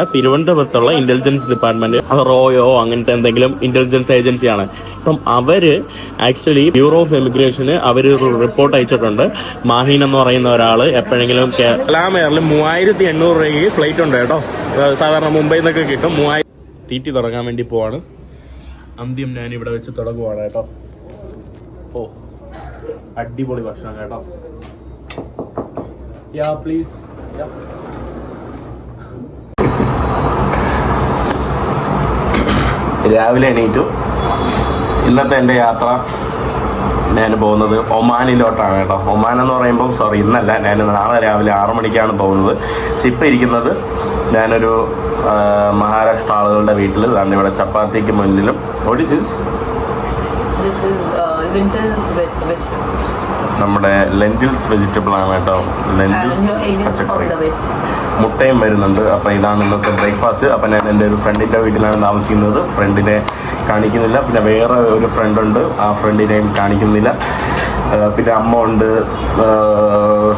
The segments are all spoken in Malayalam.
അല്ല തിരുവനന്തപുരത്തുള്ള ഇന്റലിജൻസ് ഡിപ്പാർട്ട്മെന്റ് റോയോ അങ്ങനത്തെ എന്തെങ്കിലും ഇന്റലിജൻസ് ഏജൻസിയാണ് അപ്പം അവർ ആക്ച്വലി ബ്യൂറോ ഓഫ് എമിഗ്രേഷന് അവർ റിപ്പോർട്ട് അയച്ചിട്ടുണ്ട്. മാഹീൻ എന്ന് പറയുന്ന ഒരാൾ എപ്പോഴെങ്കിലും കലാം മൂവായിരത്തി എണ്ണൂറ് രൂപയ്ക്ക് ഫ്ലൈറ്റ് ഉണ്ട് കേട്ടോ. സാധാരണ മുംബൈയിൽ നിന്നൊക്കെ കിട്ടും മൂവായിരം തീറ്റി തുടങ്ങാൻ വേണ്ടി പോവാണ്. അന്ത്യം ഞാൻ ഇവിടെ വെച്ച് തുടങ്ങുവാണ് കേട്ടോ. ഓ അടിപൊളി ഭക്ഷണം കേട്ടോ. യാ പ്ലീസ് രാവിലെ എണീറ്റു. ഇന്നത്തെ എന്റെ യാത്ര ഞാൻ പോകുന്നത് ഒമാനിലോട്ടാണ് കേട്ടോ. ഒമാൻ എന്ന് പറയുമ്പോൾ സോറി ഇന്നല്ല ഞാൻ നാളെ രാവിലെ ആറു മണിക്കാണ് പോകുന്നത്. പക്ഷെ ഇപ്പം ഇരിക്കുന്നത് ഞാനൊരു മഹാരാഷ്ട്ര ആളുകളുടെ വീട്ടിൽ തന്നെ ഇവിടെ ചപ്പാത്തിക്ക് മുന്നിലും. ഒഡിസിസ് നമ്മുടെ ലെന്റിൽസ് വെജിറ്റബിൾ ആണ് കേട്ടോ. ലെന്റിൽസ് പച്ചക്കറി. മുട്ടയും വരുന്നുണ്ട്. അപ്പോൾ ഇതാണ് ഇന്നത്തെ ബ്രേക്ക്ഫാസ്റ്റ് അപ്പോൾ ഞാൻ എന്റെ ഒരു ഫ്രണ്ടിന്റെ വീട്ടിലാണ് താമസിക്കുന്നത്. ഫ്രണ്ടിനെ കാണിക്കുന്നില്ല. പിന്നെ വേറെ ഒരു ഫ്രണ്ടുണ്ട് ആ ഫ്രണ്ടിനെയും കാണിക്കുന്നില്ല. പിന്നെ അമ്മ ഉണ്ട്.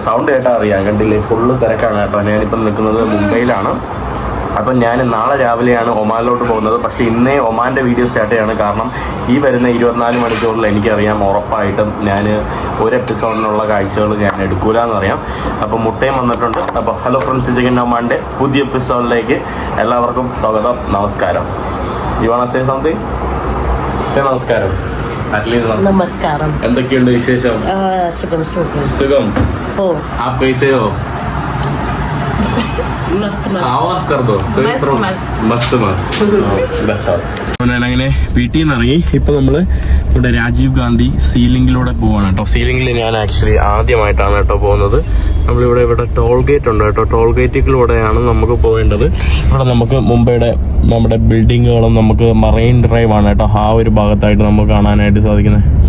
സൗണ്ട് കേട്ടാൽ അറിയാം. കണ്ടില്ലേ? ഫുള്ള് തിരക്കാണ് കേട്ടോ. ഞാനിപ്പം നിൽക്കുന്നത് മുംബൈയിലാണ്. അപ്പം ഞാൻ നാളെ രാവിലെയാണ് ഒമാനിലോട്ട് പോകുന്നത്. പക്ഷേ ഇന്നേ ഒമാന്റെ വീഡിയോ സ്റ്റാർട്ട് ചെയ്യാണ്. കാരണം ഈ വരുന്ന ഇരുപത്തിനാല് മണിക്കൂറിൽ എനിക്കറിയാം ഉറപ്പായിട്ടും ഞാൻ ഒരു എപ്പിസോഡിനുള്ള കാഴ്ചകൾ ഞാൻ എടുക്കൂല പറയാം. അപ്പം മുട്ടയും വന്നിട്ടുണ്ട്. അപ്പോൾ ഹലോ ഫ്രണ്ട്സ് ചിക്കൻ ഒമാന്റെ പുതിയ എപ്പിസോഡിലേക്ക് എല്ലാവർക്കും സ്വാഗതം. നമസ്കാരം. You wanna say something say നമസ്കാരം. നമസ്കാരം. എന്തൊക്കെയുണ്ട് വിശേഷം? സുഖം. സുഖം. ഓ. ആപ്പ് കൈസേ ഹോ അങ്ങനെ വീട്ടിൽ നിന്ന് ഇറങ്ങി ഇപ്പൊ നമ്മൾ ഇവിടെ രാജീവ് ഗാന്ധി സീലിംഗിലൂടെ പോവാണ് കേട്ടോ. സീലിംഗിൽ ഞാൻ ആക്ച്വലി ആദ്യമായിട്ടാണ് കേട്ടോ പോകുന്നത്. നമ്മളിവിടെ ഇവിടെ ടോൾ ഗേറ്റ് ഉണ്ട് കേട്ടോ. ടോൾ ഗേറ്റിലൂടെയാണ് നമുക്ക് പോകേണ്ടത് ഇവിടെ നമുക്ക് മുംബൈയുടെ നമ്മുടെ ബിൽഡിങ്ങുകളും നമുക്ക് മറൈൻ ഡ്രൈവ് ആണ് കേട്ടോ. ആ ഒരു ഭാഗത്തായിട്ട് നമുക്ക് കാണാനായിട്ട് സാധിക്കുന്നത്.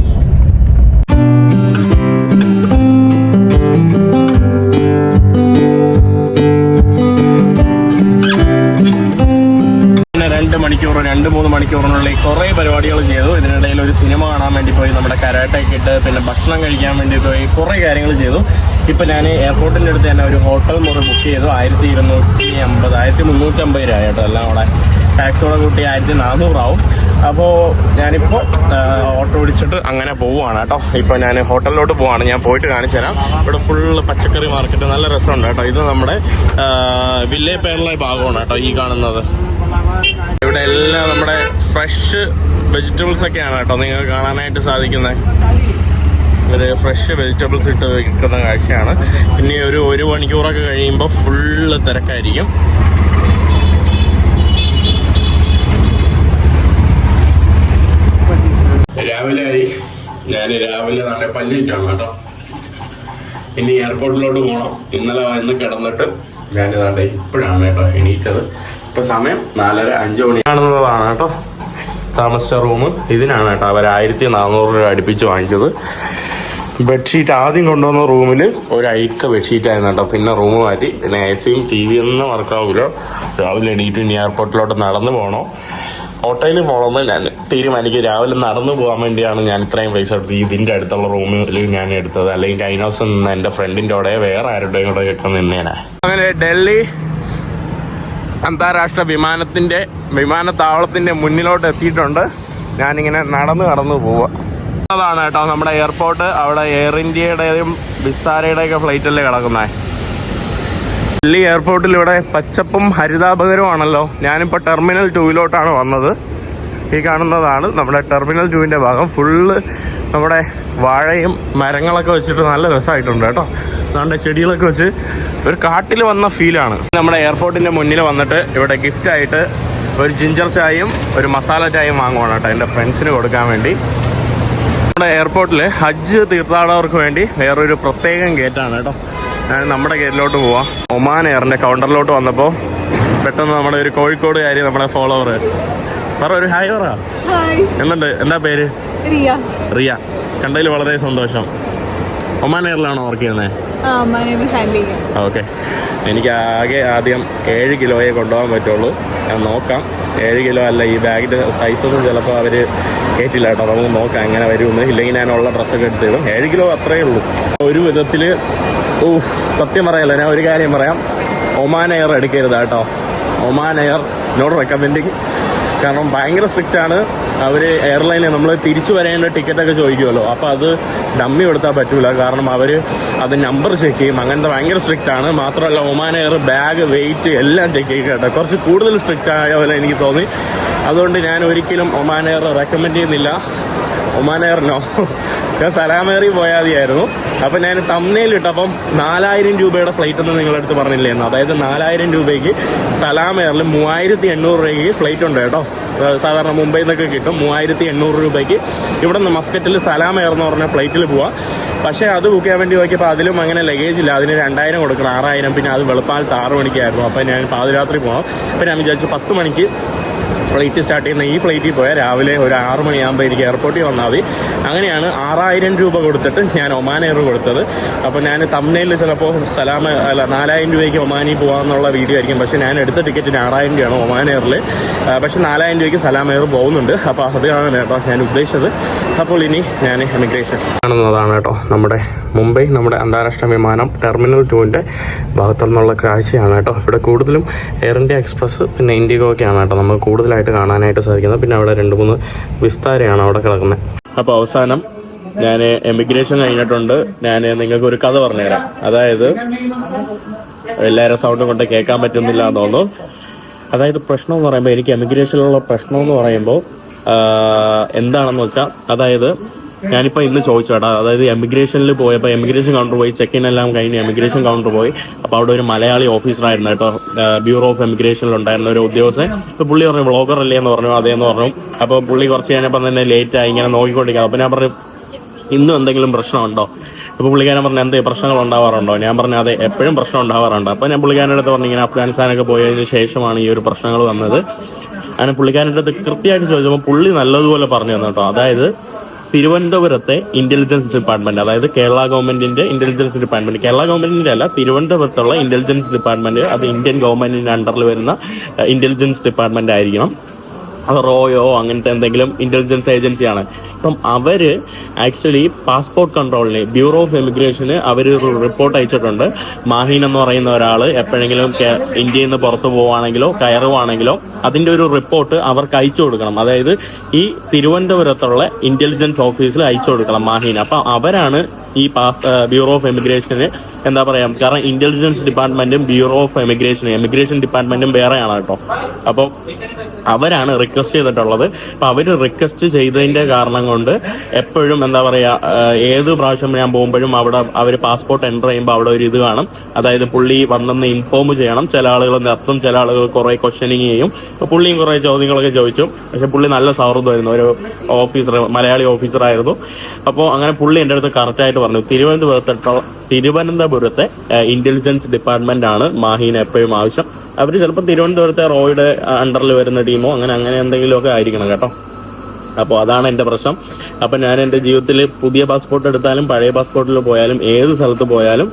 പിന്നെ ഭക്ഷണം കഴിക്കാൻ വേണ്ടി പോയി കുറേ കാര്യങ്ങൾ ചെയ്തു. ഇപ്പം ഞാൻ എയർപോർട്ടിന്റെ അടുത്ത് തന്നെ ഒരു ഹോട്ടൽ മുറി ബുക്ക് ചെയ്തു. ആയിരത്തി ഇരുന്നൂറ്റി അമ്പത് ആയിരത്തി മുന്നൂറ്റമ്പത് രൂപ കേട്ടോ എല്ലാം അവിടെ ടാക്സോടെ കൂട്ടി ആയിരത്തി നാനൂറാവും അപ്പോൾ ഞാനിപ്പോൾ ഓട്ടോ ഓടിച്ചിട്ട് അങ്ങനെ പോവുകയാണ് കേട്ടോ. ഇപ്പോൾ ഞാൻ ഹോട്ടലിലോട്ട് പോവാണ്. ഞാൻ പോയിട്ട് കാണിച്ചു തരാം. ഇവിടെ ഫുള്ള് പച്ചക്കറി മാർക്കറ്റ് നല്ല രസമുണ്ട് കേട്ടോ. ഇത് നമ്മുടെ വില്ലേ പേരള ഭാഗമാണ് കേട്ടോ ഈ കാണുന്നത്. ഇവിടെ എല്ലാം നമ്മുടെ ഫ്രഷ് വെജിറ്റബിൾസ് ഒക്കെയാണ് കേട്ടോ നിങ്ങൾക്ക് കാണാനായിട്ട് സാധിക്കുന്നത്. ഇവർ ഫ്രഷ് വെജിറ്റബിൾസ് ഇട്ട് വിൽക്കുന്ന കാഴ്ചയാണ്. പിന്നെ ഒരു ഒരു മണിക്കൂറൊക്കെ കഴിയുമ്പോൾ ഫുള്ള് തിരക്കായിരിക്കും. രാവിലെ ആയി. ഞാൻ രാവിലെ നല്ല പല്ലിക്കാണ് കേട്ടോ. ഇനി എയർപോർട്ടിലോട്ട് പോകണം ഇന്നലെ വന്ന് കിടന്നിട്ട് ഞാൻ ഇതാണ്ട് ഇപ്പോഴാണ് കേട്ടോ എണീറ്റത്. ഇപ്പൊ സമയം നാലര അഞ്ചു മണി. കാണുന്നതാണ് കേട്ടോ. താമസിച്ച റൂം. ഇതിനാണ് കേട്ടോ അവർ ആയിരത്തി നാനൂറ് രൂപ അടുപ്പിച്ച് വാങ്ങിച്ചത്. ബെഡ്ഷീറ്റ് ആദ്യം കൊണ്ടുവന്ന റൂമിൽ ഒരു ഐക്ക ബെഡ്ഷീറ്റ് ആയിരുന്നു കേട്ടോ. പിന്നെ റൂം മാറ്റി. പിന്നെ എ സിയും ടി വി ഒന്നും വർക്കാവില്ല രാവിലെ എണീറ്റ് ഇനി എയർപോർട്ടിലോട്ട് നടന്നു പോകണോ ഓട്ടോയിൽ പോകണമെന്ന് ഞാൻ തീരുമാനിക്കും. രാവിലെ നടന്നു പോകാൻ വേണ്ടിയാണ് ഞാൻ ഇത്രയും പൈസ എടുത്ത് ഇതിന്റെ അടുത്തുള്ള റൂമിൽ ഞാൻ എടുത്തത്. അല്ലെങ്കിൽ കൈനോസ് നിന്ന് എന്റെ ഫ്രണ്ടിന്റെ കൂടെ വേറെ ആരുടെയും കൂടെ ഒക്കെ നിന്നേനെ. അങ്ങനെ ഡൽഹി അന്താരാഷ്ട്ര വിമാനത്തിന്റെ വിമാനത്താവളത്തിന്റെ മുന്നിലോട്ട് എത്തിയിട്ടുണ്ട്. ഞാനിങ്ങനെ നടന്ന് നടന്ന് പോവുക അതാണ് കേട്ടോ നമ്മുടെ എയർപോർട്ട്. അവിടെ എയർ ഇന്ത്യയുടെയും വിസ്താരയുടെയൊക്കെ ഫ്ലൈറ്റല്ലേ കിടക്കുന്നത് ഡൽഹി എയർപോർട്ടിൽ ഇവിടെ പച്ചപ്പും ഹരിതാപകരമാണല്ലോ ഞാനിപ്പോൾ ടെർമിനൽ ടൂവിലോട്ടാണ് വന്നത്. ഈ കാണുന്നതാണ് നമ്മുടെ ടെർമിനൽ ടൂവിന്റെ ഭാഗം. ഫുള്ള് നമ്മുടെ വാഴയും മരങ്ങളൊക്കെ വെച്ചിട്ട് നല്ല രസമായിട്ടുണ്ട് കേട്ടോ. അതുകൊണ്ട് ചെടികളൊക്കെ വെച്ച് ഒരു കാട്ടിൽ വന്ന ഫീലാണ്. നമ്മുടെ എയർപോർട്ടിന്റെ മുന്നിൽ വന്നിട്ട് ഇവിടെ ഗിഫ്റ്റായിട്ട് ഒരു ജിഞ്ചർ ചായയും ഒരു മസാല ചായയും വാങ്ങുവാണ് കേട്ടോ എന്റെ ഫ്രണ്ട്സിന് കൊടുക്കാൻ വേണ്ടി. നമ്മുടെ എയർപോർട്ടിൽ ഹജ്ജ് തീർത്ഥാടകർക്ക് വേണ്ടി വേറൊരു പ്രത്യേകം ഗേറ്റാണ് കേട്ടോ. ഞാൻ നമ്മുടെ ഗേറ്റിലോട്ട് പോവാം. ഒമാൻ എയറിന്റെ കൗണ്ടറിലോട്ട് വന്നപ്പോൾ പെട്ടെന്ന് നമ്മുടെ ഒരു കോഴിക്കോട് കോഴിക്കോടുകാരി നമ്മുടെ ഫോളോവർ പറ ഒരു ഹായ് പറ. ഹായ് എന്നുണ്ട് എന്താ പേര്? റിയ. റിയ. കണ്ടതിൽ വളരെ സന്തോഷം. ഒമാൻ എയറിലാണോ വർക്ക് ചെയ്യുന്നത് ഓക്കെ എനിക്ക് ആകെ ആദ്യം ഏഴ് കിലോയെ കൊണ്ടുപോകാൻ പറ്റുള്ളൂ. ഞാൻ നോക്കാം. ഏഴ് കിലോ അല്ല ഈ ബാഗിന്റെ സൈസൊന്നും ചിലപ്പോൾ അവർ കയറ്റില്ല കേട്ടോ. നമുക്ക് നോക്കാം എങ്ങനെ വരുമെന്ന് ഇല്ലെങ്കിൽ ഞാൻ ഉള്ള ഡ്രസ്സൊക്കെ എടുത്തിടും ഏഴ് കിലോ അത്രയേ ഉള്ളൂ. ഒരു വിധത്തിൽ ഊഫ് സത്യം പറയല്ല ഞാൻ ഒരു കാര്യം പറയാം. ഒമാൻ എയർ എടുക്കരുത് കേട്ടോ. ഒമാൻ എയർ നോട്ട് റെക്കമെൻഡിങ് കാരണം ഭയങ്കര സ്ട്രിക്റ്റ് ആണ്. അവർ എയർലൈനിൽ നമ്മൾ തിരിച്ചു വരേണ്ട ടിക്കറ്റൊക്കെ ചോദിക്കുമല്ലോ അപ്പോൾ അത് ഡമ്മി കൊടുത്താൽ പറ്റില്ല കാരണം അവർ അത് നമ്പർ ചെക്ക് ചെയ്യും. അങ്ങനത്തെ ഭയങ്കര സ്ട്രിക്റ്റ് ആണ്. മാത്രമല്ല ഒമാൻ എയർ ബാഗ് വെയിറ്റ് എല്ലാം ചെക്ക് ചെയ്യും കേട്ടോ. കുറച്ച് കൂടുതൽ സ്ട്രിക്റ്റ് ആയ പോലെ എനിക്ക് തോന്നി. അതുകൊണ്ട് ഞാൻ ഒരിക്കലും ഒമാൻ എയർ റെക്കമെൻഡ് ചെയ്യുന്നില്ല. ഒമാൻ എയർ നോ ഞാൻ സ്ഥലമേറി പോയാൽ മതിയായിരുന്നു അപ്പം ഞാൻ തമ്മനയിൽ ഇട്ടപ്പം നാലായിരം രൂപയുടെ ഫ്ലൈറ്റ് എന്ന് അടുത്ത് പറഞ്ഞില്ലായിരുന്നു അതായത് നാലായിരം രൂപയ്ക്ക് സലാം എയറിൽ മൂവായിരത്തി എണ്ണൂറ് രൂപയ്ക്ക് ഫ്ലൈറ്റ് ഉണ്ട് കേട്ടോ. സാധാരണ മുംബൈയിൽ നിന്നൊക്കെ കിട്ടും. മൂവായിരത്തി എണ്ണൂറ് രൂപയ്ക്ക് ഇവിടെ നിന്ന് മസ്കറ്റിൽ സലാം എയർ എന്ന് പറഞ്ഞ ഫ്ലൈറ്റിൽ പോവാം. പക്ഷേ അത് ബുക്ക് ചെയ്യാൻ വേണ്ടി നോക്കിയപ്പോൾ അതിലും അങ്ങനെ ലഗേജ് ഇല്ല. അതിന് രണ്ടായിരം കൊടുക്കണം ആറായിരം. പിന്നെ അത് വെളുപ്പാലത്ത് ആറ് മണിക്കായിരുന്നു. അപ്പോൾ ഞാൻ പാതിരാത്രി പോകാം അപ്പം ഞാൻ വിചാരിച്ചു പത്ത് മണിക്ക് ഫ്ലൈറ്റ് സ്റ്റാർട്ട് ചെയ്യുന്ന ഈ ഫ്ലൈറ്റിൽ പോയാൽ രാവിലെ ഒരു ആറ് മണിയാകുമ്പോൾ എനിക്ക് എയർപോർട്ടിൽ വന്നാൽ മതി. അങ്ങനെയാണ് ആറായിരം രൂപ കൊടുത്തിട്ട് ഞാൻ ഒമാൻ എയർ കൊടുത്തത്. അപ്പോൾ ഞാൻ തമ്മിൽ ചിലപ്പോൾ സലാമ അല്ല നാലായിരം രൂപയ്ക്ക് ഒമാനിൽ പോകാമെന്നുള്ള വീഡിയോ ആയിരിക്കും. പക്ഷേ ഞാൻ എടുത്ത ടിക്കറ്റിന് ആറായിരം രൂപയാണ് ഒമാൻ എയറിൽ പക്ഷേ നാലായിരം രൂപയ്ക്ക് സലാം എയർ പോകുന്നുണ്ട്. അപ്പോൾ അതാണ് കേട്ടോ ഞാൻ ഉദ്ദേശിച്ചത്. അപ്പോൾ ഇനി ഞാൻ എമിഗ്രേഷൻ കാണുന്നതാണ് കേട്ടോ നമ്മുടെ മുംബൈ നമ്മുടെ അന്താരാഷ്ട്ര വിമാനം ടെർമിനൽ ടുവിന്റെ ഭാഗത്തുനിന്നുള്ള കാഴ്ചയാണ് കേട്ടോ. ഇവിടെ കൂടുതലും എയർ ഇന്ത്യ എക്സ്പ്രസ് പിന്നെ ഇൻഡിഗോ ഒക്കെയാണ് കേട്ടോ നമുക്ക് കൂടുതലായിട്ട് കാണാനായിട്ട് സാധിക്കുന്നത്. പിന്നെ അവിടെ രണ്ട് മൂന്ന് വിസ്താരയാണ് അവിടെ കിടക്കുന്നത്. അപ്പോൾ അവസാനം ഞാൻ എമിഗ്രേഷൻ കഴിഞ്ഞിട്ടുണ്ട്. ഞാൻ നിങ്ങൾക്ക് ഒരു കഥ പറഞ്ഞുതരാം. അതായത് എല്ലാവരും സൗണ്ട് കൊണ്ട് കേൾക്കാൻ പറ്റുന്നില്ല എന്ന് തോന്നുന്നു. അതായത് പ്രശ്നം എന്ന് പറയുമ്പോൾ എനിക്ക് എമിഗ്രേഷനിലുള്ള പ്രശ്നം എന്ന് പറയുമ്പോൾ എന്താണെന്ന് വെച്ചാൽ അതായത് ഞാനിപ്പോൾ ഇന്ന് ചോദിച്ചു കേട്ടോ അതായത് എമിഗ്രേഷനിൽ പോയപ്പോൾ എമിഗ്രേഷൻ കൗണ്ടർ പോയി ചെക്ക് ഇൻ എല്ലാം കഴിഞ്ഞ് എമിഗ്രേഷൻ കൗണ്ടർ പോയി. അപ്പോൾ അവിടെ ഒരു മലയാളി ഓഫീസറായിരുന്നു കേട്ടോ. ബ്യൂറോ ഓഫ് എമിഗ്രേഷനിൽ ഉണ്ടായിരുന്ന ഒരു ഉദ്യോഗസ്ഥൻ. ഇപ്പോൾ പുള്ളി പറഞ്ഞു ബ്ലോഗർ അല്ലേ? എന്ന് പറഞ്ഞു. അതേന്ന് പറഞ്ഞു. അപ്പോൾ പുള്ളി കുറച്ച് കഴിഞ്ഞപ്പോൾ തന്നെ ലേറ്റ് ആയി ഇങ്ങനെ നോക്കിക്കൊണ്ടിരിക്കുക അപ്പോൾ ഞാൻ പറഞ്ഞു ഇന്നും എന്തെങ്കിലും പ്രശ്നമുണ്ടോ? അപ്പോൾ പുള്ളിക്കാരൻ പറഞ്ഞു എന്ത് പ്രശ്നങ്ങൾ ഉണ്ടാവാറുണ്ടോ? ഞാൻ പറഞ്ഞു അതെ എപ്പോഴും പ്രശ്നം ഉണ്ടാവാറുണ്ട്. അപ്പോൾ ഞാൻ പുള്ളിക്കാരന്റെ അടുത്ത് പറഞ്ഞു ഇങ്ങനെ അഫ്ഗാനിസ്ഥാനൊക്കെ പോയതിന് ശേഷമാണ് ഈ ഒരു പ്രശ്നങ്ങൾ വന്നത്. അങ്ങനെ പുള്ളിക്കാരന്റെ അടുത്ത് കൃത്യമായിട്ട് ചോദിച്ചപ്പോൾ പുള്ളി നല്ലതുപോലെ പറഞ്ഞു തന്നെ കേട്ടോ. അതായത് തിരുവനന്തപുരത്തെ ഇന്റലിജൻസ് ഡിപ്പാർട്ട്മെന്റ് അതായത് കേരള ഗവൺമെന്റിന്റെ ഇന്റലിജൻസ് ഡിപ്പാർട്ട്മെന്റ് കേരള ഗവൺമെന്റിന്റെ അല്ല തിരുവനന്തപുരത്തുള്ള ഇന്റലിജൻസ് ഡിപ്പാർട്ട്മെന്റ് അത് ഇന്ത്യൻ ഗവൺമെന്റിന്റെ അണ്ടറിൽ വരുന്ന ഇന്റലിജൻസ് ഡിപ്പാർട്ട്മെന്റ് ആയിരിക്കണം. അത് റോയോ അങ്ങനത്തെ എന്തെങ്കിലും ഇന്റലിജൻസ് ഏജൻസിയാണ് അപ്പം അവർ ആക്ച്വലി പാസ്പോർട്ട് കൺട്രോളിന് ബ്യൂറോ ഓഫ് എമിഗ്രേഷന് അവർ റിപ്പോർട്ട് അയച്ചിട്ടുണ്ട്. മാഹീൻ എന്ന് പറയുന്ന ഒരാൾ എപ്പോഴെങ്കിലും ഇന്ത്യയിൽ നിന്ന് പുറത്തു പോവുകയാണെങ്കിലോ കയറുവാണെങ്കിലോ അതിന്റെ ഒരു റിപ്പോർട്ട് അവർക്ക് അയച്ചു കൊടുക്കണം. അതായത് ഈ തിരുവനന്തപുരത്തുള്ള ഇന്റലിജൻസ് ഓഫീസിൽ അയച്ചു കൊടുക്കണം മാഹീൻ അപ്പം അവരാണ് ഈ പാസ് ബ്യൂറോ ഓഫ് എമിഗ്രേഷന് എന്താ പറയാ കാരണം ഇന്റലിജൻസ് ഡിപ്പാർട്ട്മെന്റും ബ്യൂറോ ഓഫ് എമിഗ്രേഷൻ എമിഗ്രേഷൻ ഡിപ്പാർട്ട്മെന്റും വേറെയാണ് കേട്ടോ. അപ്പോൾ അവരാണ് റിക്വസ്റ്റ് ചെയ്തിട്ടുള്ളത്. അപ്പോൾ അവർ റിക്വസ്റ്റ് ചെയ്തതിന്റെ കാരണം കൊണ്ട് എപ്പോഴും എന്താ പറയാ ഏത് പ്രാവശ്യം ഞാൻ പോകുമ്പോഴും അവിടെ അവർ പാസ്പോർട്ട് എന്റർ ചെയ്യുമ്പോൾ അവിടെ ഒരു ഇത് കാണും. അതായത് പുള്ളി വന്നെന്ന് ഇൻഫോം ചെയ്യണം. ചില ആളുകൾ നിർത്തും ചില ആളുകൾ കുറെ ക്വസ്റ്റ്യനിങ് ചെയ്യും. പുള്ളിയും കുറെ ചോദ്യങ്ങളൊക്കെ ചോദിച്ചു. പക്ഷെ പുള്ളി നല്ല സൗഹൃദമായിരുന്നു ഒരു ഓഫീസർ മലയാളി ഓഫീസറായിരുന്നു അപ്പോൾ അങ്ങനെ പുള്ളി എന്റെ അടുത്ത് കറക്റ്റായിട്ട് പറഞ്ഞു. തിരുവനന്തപുരത്തെ തിരുവനന്തപുരത്തെ ഇന്റലിജൻസ് ഡിപ്പാർട്ട്മെന്റ് ആണ് മാഹീന് എപ്പോഴും ആവശ്യം. അവർ ചിലപ്പോൾ തിരുവനന്തപുരത്തെ റോയുടെ അണ്ടറിൽ വരുന്ന ടീമോ അങ്ങനെ അങ്ങനെ എന്തെങ്കിലുമൊക്കെ ആയിരിക്കണം കേട്ടോ. അപ്പോൾ അതാണ് എന്റെ പ്രശ്നം. അപ്പം ഞാൻ എന്റെ ജീവിതത്തിൽ പുതിയ പാസ്പോർട്ട് എടുത്താലും പഴയ പാസ്പോർട്ടിൽ പോയാലും ഏത് സ്ഥലത്ത് പോയാലും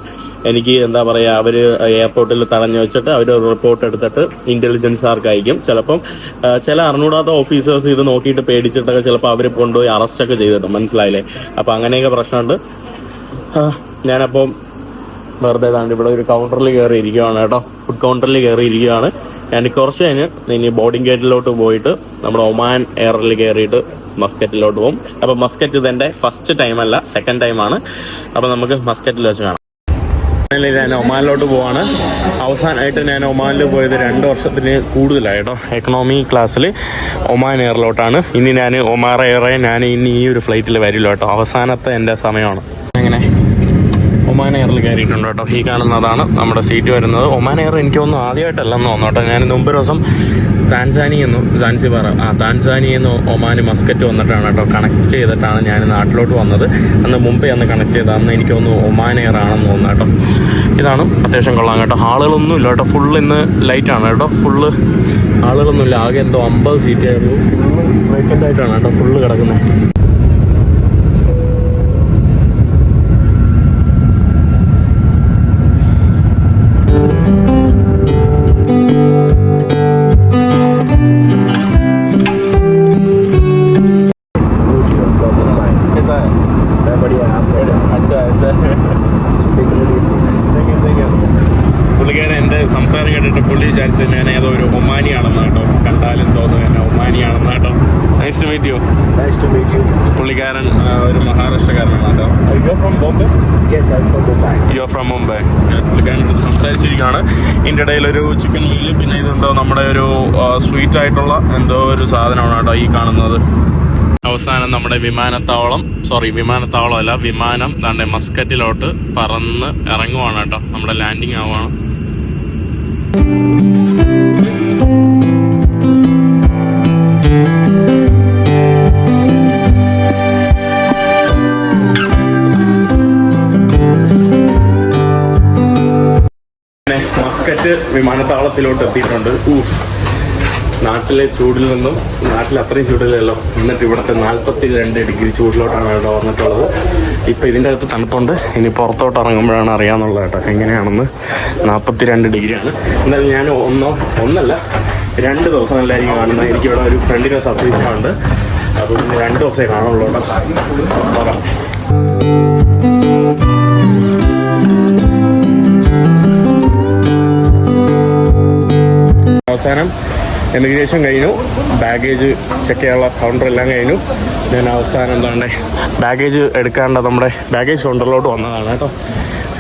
എനിക്ക് എന്താ പറയുക അവർ എയർപോർട്ടിൽ തടഞ്ഞു വെച്ചിട്ട് അവർ റിപ്പോർട്ട് എടുത്തിട്ട് ഇന്റലിജൻസുകാർക്ക് അയക്കും. ചിലപ്പം ചില അറിഞ്ഞൂടാത്ത ഓഫീസേഴ്സ് ഇത് നോക്കിയിട്ട് പേടിച്ചിട്ടൊക്കെ ചിലപ്പോൾ അവർ കൊണ്ടുപോയി അറസ്റ്റൊക്കെ ചെയ്തിട്ടും മനസ്സിലായില്ലേ? അപ്പം അങ്ങനെയൊക്കെ പ്രശ്നമുണ്ട്. ഞാനപ്പോൾ വെറുതെ താണ്ട് ഇവിടെ ഒരു കൗണ്ടറിൽ കയറി ഇരിക്കുകയാണ് കേട്ടോ. ഫുഡ് കൗണ്ടറിൽ കയറി ഇരിക്കുകയാണ് ഞാൻ കുറച്ച് കഴിഞ്ഞ് ഇനി ബോർഡിംഗ് ഗേറ്റിലോട്ട് പോയിട്ട് നമ്മുടെ ഒമാൻ എയറിൽ കയറിയിട്ട് മസ്കറ്റിലോട്ട് പോകും. അപ്പോൾ മസ്കറ്റ് ഇതെന്റെ ഫസ്റ്റ് ടൈം അല്ല സെക്കൻഡ് ടൈമാണ് അപ്പോൾ നമുക്ക് മസ്കറ്റിൽ വെച്ച് കാണാം. ഞാൻ ഒമാനിലോട്ട് പോവാണ്. അവസാനമായിട്ട് ഞാൻ ഒമാനിൽ പോയത് രണ്ട് വർഷത്തിന് കൂടുതലായിട്ടോ എക്കണോമി ക്ലാസ്സിൽ ഒമാൻ എയറിലോട്ടാണ് ഇനി ഞാൻ ഒമാർ എയറെ ഞാൻ ഇനി ഈ ഒരു ഫ്ലൈറ്റിൽ വരില്ല കേട്ടോ. അവസാനത്തെ എന്റെ സമയമാണ്. അങ്ങനെ ഒമാൻ എയറിൽ കയറിയിട്ടുണ്ട് കേട്ടോ. ഈ കാണുന്നതാണ് നമ്മുടെ സീറ്റ് വരുന്നത്. ഒമാൻ എയർ എനിക്ക് ആദ്യമായിട്ടല്ല ആദ്യമായിട്ടല്ലെന്ന് തോന്നുന്നു കേട്ടോ. ഞാൻ മുമ്പ് ദിവസം താൻസാനിയിൽ നിന്നും സാൻസിബാർ ആ താൻസാനി എന്ന് ഒമാൻ മസ്കറ്റ് വന്നിട്ടാണ് കേട്ടോ കണക്ട് ചെയ്തിട്ടാണ് ഞാൻ നാട്ടിലോട്ട് വന്നത്. അന്ന് മുമ്പേ അന്ന് കണക്ട് ചെയ്ത അന്ന് എനിക്ക് തോന്നുന്നു ഒമാൻ എയർ ആണെന്ന് തോന്നുന്നു കേട്ടോ. ഇതാണ് അത്യാവശ്യം കൊള്ളാം കേട്ടോ. ആളുകളൊന്നും ഇല്ല കേട്ടോ. ഫുള്ള് ഇന്ന് ആണ് കേട്ടോ. ഫുള്ള് ആളുകളൊന്നുമില്ല ആകെ എന്തോ അമ്പത് സീറ്റ് ആയിരുന്നു. ഫുള്ള് വേക്കന്റ് ആയിട്ടാണ് കേട്ടോ ഫുള്ള് കിടക്കുന്നത്. യു ഫ്രം മുംബൈ സംസാരിച്ചിരിക്കുകയാണ് ഇതിന്റെ ഇടയിൽ ഒരു ചിക്കൻ മീൽ പിന്നെ ഇതെന്തോ നമ്മുടെ ഒരു സ്വീറ്റ് ആയിട്ടുള്ള എന്തോ ഒരു സാധനമാണ് കേട്ടോ ഈ കാണുന്നത്. അവസാനം നമ്മുടെ വിമാനത്താവളം സോറി വിമാനത്താവളം അല്ല വിമാനം ദാണ്ടെ മസ്കറ്റിലോട്ട് പറന്ന് ഇറങ്ങുവാണ് കേട്ടോ. നമ്മുടെ ലാൻഡിങ് ആവുകയാണ് വിമാനത്താവളത്തിലോട്ട് എത്തിയിട്ടുണ്ട് ഊഫ് നാട്ടിലെ ചൂടിൽ നിന്നും നാട്ടിൽ അത്രയും ചൂടിലല്ലോ എന്നിട്ട് ഇവിടുത്തെ നാൽപ്പത്തി രണ്ട് ഡിഗ്രി ചൂടിലോട്ടാണ് ഇവിടെ വന്നിട്ടുള്ളത്. ഇപ്പം ഇതിന്റെ അകത്ത് തണുപ്പുണ്ട്. ഇനി പുറത്തോട്ട് ഇറങ്ങുമ്പോഴാണ് അറിയാമെന്നുള്ളത് കേട്ടോ. എങ്ങനെയാണെന്ന്. നാൽപ്പത്തി രണ്ട് ഡിഗ്രിയാണ്. എന്നാലും ഞാൻ ഒന്നോ ഒന്നല്ല രണ്ട് ദിവസം എല്ലാവരും കാണുന്നത്. എനിക്കിവിടെ ഒരു ഫ്രണ്ടിനെ സർവീസ് ഉണ്ട് അപ്പോൾ പിന്നെ രണ്ട് ദിവസമേ കാണുള്ളൂ കേട്ടോ. അവസാനം എമിഗ്രേഷൻ കഴിഞ്ഞു. ബാഗേജ് ചെക്ക് ചെയ്യാനുള്ള കൗണ്ടർ എല്ലാം കഴിഞ്ഞു. ഞാൻ അവസാനം എന്താണ്? ബാഗേജ് എടുക്കാണ്ട് നമ്മുടെ ബാഗേജ് കൗണ്ടറിലോട്ട് വന്നതാണ് കേട്ടോ.